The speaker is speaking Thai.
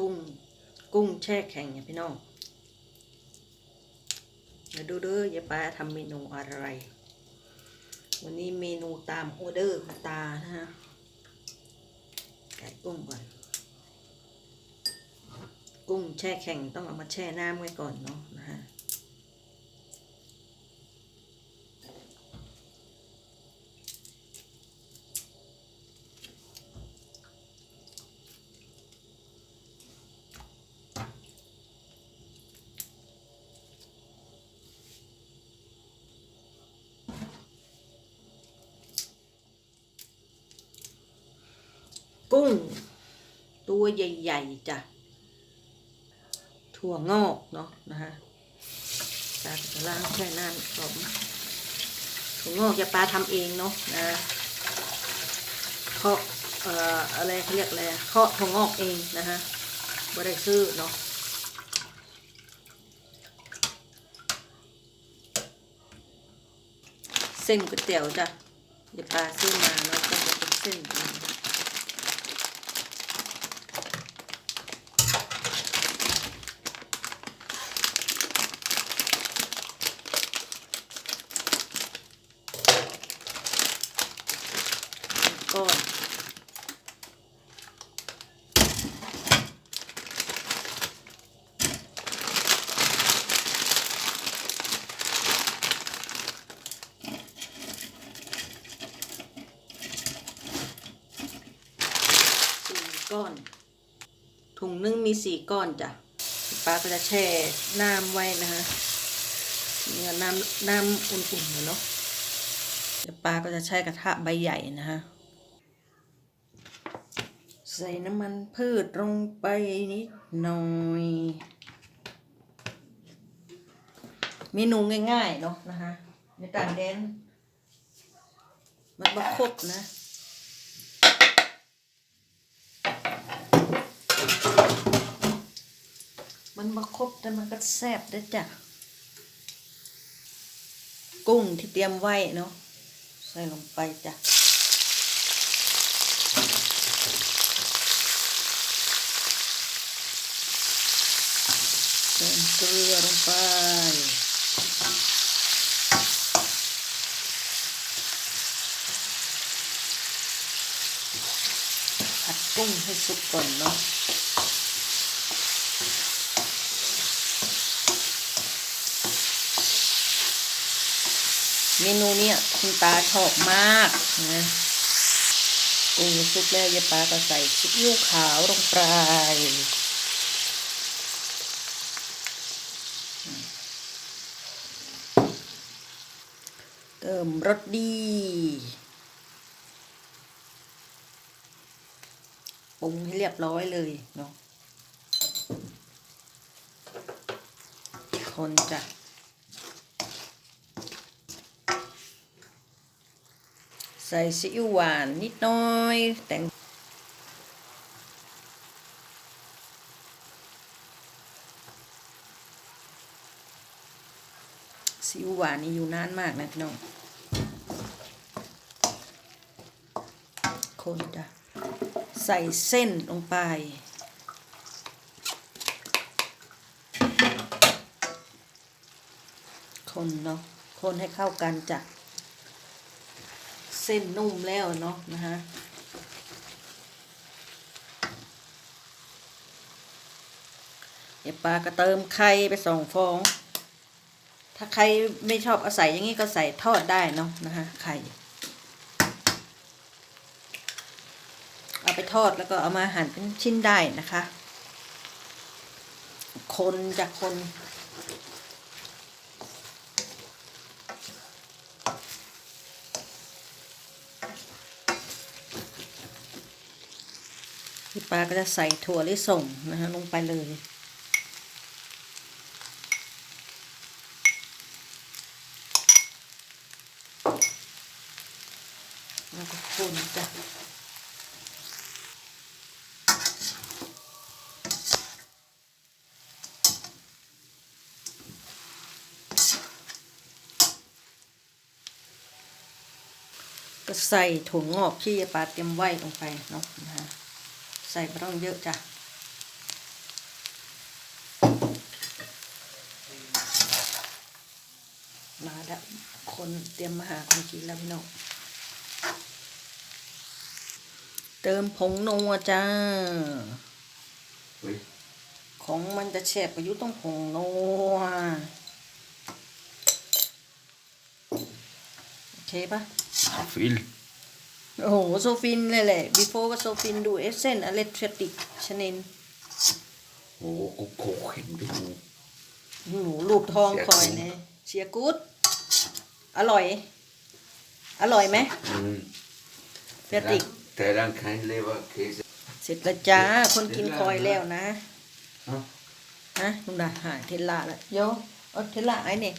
กุ้ง กุ้งแช่แข็งเนี่ยพี่น้องมาดูเด้อยายป้าทำเมนูอะไร วันนี้เมนูตามออเดอร์ของตานะฮะไก่กุ้งก่อน กุ้งแช่แข็งต้องเอามาแช่น้ำไว้ก่อนเนาะนะฮะ กุ้ง ตัวใหญ่ๆจ้ะถั่วงอกเนาะนะฮะตาจะล้างแช่น้ำก่อนถั่วงอกจะปลาทำเองเนาะนะเคาะเอ่ออะไรเขาเรียกอะไรเคาะถั่วงอกเองนะฮะบ่ได้ซื้อเนาะเส้นก๋วยเตี๋ยวจ้ะเดี๋ยวปลาซื้อมาเนาะก็จะเป็นเส้น ก้อน ถุงนึ่งมีสี่ก้อนจ้ะป้าก็จะแช่น้ำไว้นะฮะเนี่ยน้ำน้ำอุ่นๆเนาะเดี๋ยวปลาก็จะใช้กระทะใบใหญ่นะฮะใส่น้ำมันพืชลงไปนิดหน่อยเมนูง่ายๆเนาะนะฮะในต่างแดนมันบะคบนะ มันบะครบแต่มันก็แซ่บด้วยจ้ะ กุ้งที่เตรียมไว้เนาะใส่ลงไปจ้ะ เติมเกลือลงไปผัดกุ้งให้สุกก่อนเนาะ เมนูเนี้ยคุณตาชอบมากนะกุ้งสุกแล้วยายปาก็ใส่ซีอิ๊วขาวลงไปเติมรสดีปรุงให้เรียบร้อยเลยเนาะคนจะ ใส่ซีอิ๊วหวานนิดน้อยแต่งซีอิ๊วหวานนี่อยู่นานมากนะพี่น้องคนจ้ะใส่เส้นลงไป คนเนาะคนให้เข้ากันจ้ะ เส้นนุ่มแล้วเนาะนะฮะเดี๋ยวปลาก็เติมไข่ไปสองฟอง ถ้าใครไม่ชอบเอาใส่อย่างนี้ก็ใส่ทอดได้เนาะนะฮะไข่เอาไปทอดแล้วก็เอามาหั่นเป็นชิ้นได้นะคะ คนจากคน พี่ปาก็จะใส่ถั่วลิสงนะฮะลงไปเลย แล้วก็คนจ้ะก็ใส่ถั่วงอกที่ปาเตรียมไว้ลงไปเนาะนะฮะ ใส่ไม่ต้องเยอะจ้ะมาแล้วคนเตรียมมาหาคนกินแล้วพี่น้องเติมผงนัวจ้า ของมันจะแฉบอายุต้องผงนัวโอเคปะฟิล โอ้โห โซฟินเลยแหละ before ก็โซฟินดูเอเซนอเลทติกชนิน Åh, och koken du. หนูรูปทองคอยเนี่ยเชียร์กูดอร่อย อร่อยไหม Mm. เฟติก Teidän kan leva käse. เสร็จแล้วจ้า คนกินคอยแล้วนะ Ja. ฮะนุ่นดาหายเทลล่าแล้วโยเอาเทลล่าไอ้เนี่ย